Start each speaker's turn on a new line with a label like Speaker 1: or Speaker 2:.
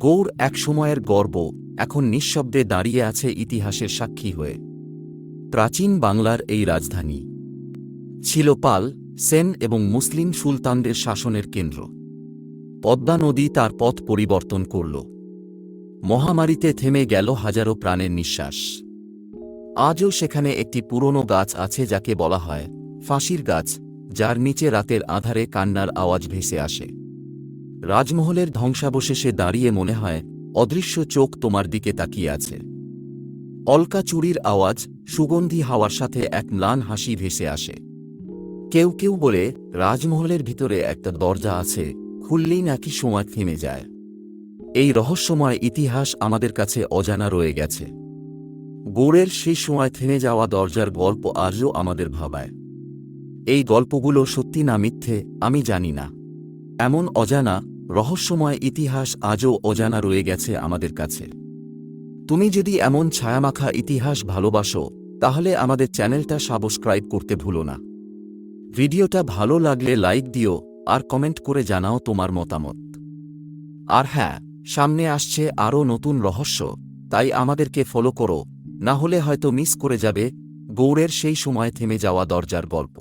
Speaker 1: গৌড় এক সময়ের গর্ব, এখন নিঃশব্দে দাঁড়িয়ে আছে ইতিহাসের সাক্ষী হয়ে। প্রাচীন বাংলার এই রাজধানী। ছিল পাল, সেন এবং মুসলিম সুলতানদের শাসনের কেন্দ্র। পদ্মা নদী তার পথ পরিবর্তন করল। মহামারীতে থেমে গেল হাজারো প্রাণের নিঃশ্বাস। আজও সেখানে একটি পুরনো গাছ আছে যাকে বলা হয়, ফাঁসির গাছ, যার নিচে রাতের আধারে কান্নার আওয়াজ ভেসে আসে। রাজমহলের ধ্বংসাবশেষে দাঁড়িয়ে মনে হয়, অদৃশ্য চোখ তোমার দিকে তাকিয়ে আছে। অলকা চুরির আওয়াজ, সুগন্ধি হাওয়ার সাথে এক ম্লান হাসি ভেসে আসে। কেউ কেউ বলে, রাজমহলের ভিতরে একটা দরজা আছে, খুললেই নাকি সময় থেমে যায়। এই রহস্যময় ইতিহাস আমাদের কাছে অজানা রয়ে গেছে। গোড়ের সেই সময় থেমে যাওয়া দরজার গল্প আজও আমাদের ভাবায়। এই গল্পগুলো সত্যি না মিথ্যে, আমি জানি না। এমন অজানা, রহস্যময় ইতিহাস আজও অজানা রয়ে গেছে আমাদের কাছে। তুমি যদি এমন ছায়ামাখা ইতিহাস ভালোবাসো, তাহলে আমাদের চ্যানেলটা সাবস্ক্রাইব করতে ভুলো না। ভিডিওটা ভালো লাগলে লাইক দিও, আর কমেন্ট করে জানাও তোমার মতামত। আর হ্যাঁ সামনে আসছে আরও নতুন রহস্য, তাই আমাদেরকে ফলো করো, না হলে হয়তো মিস করে যাবে, গৌড়ের সেই সময় থেমে যাওয়া দরজার গল্প।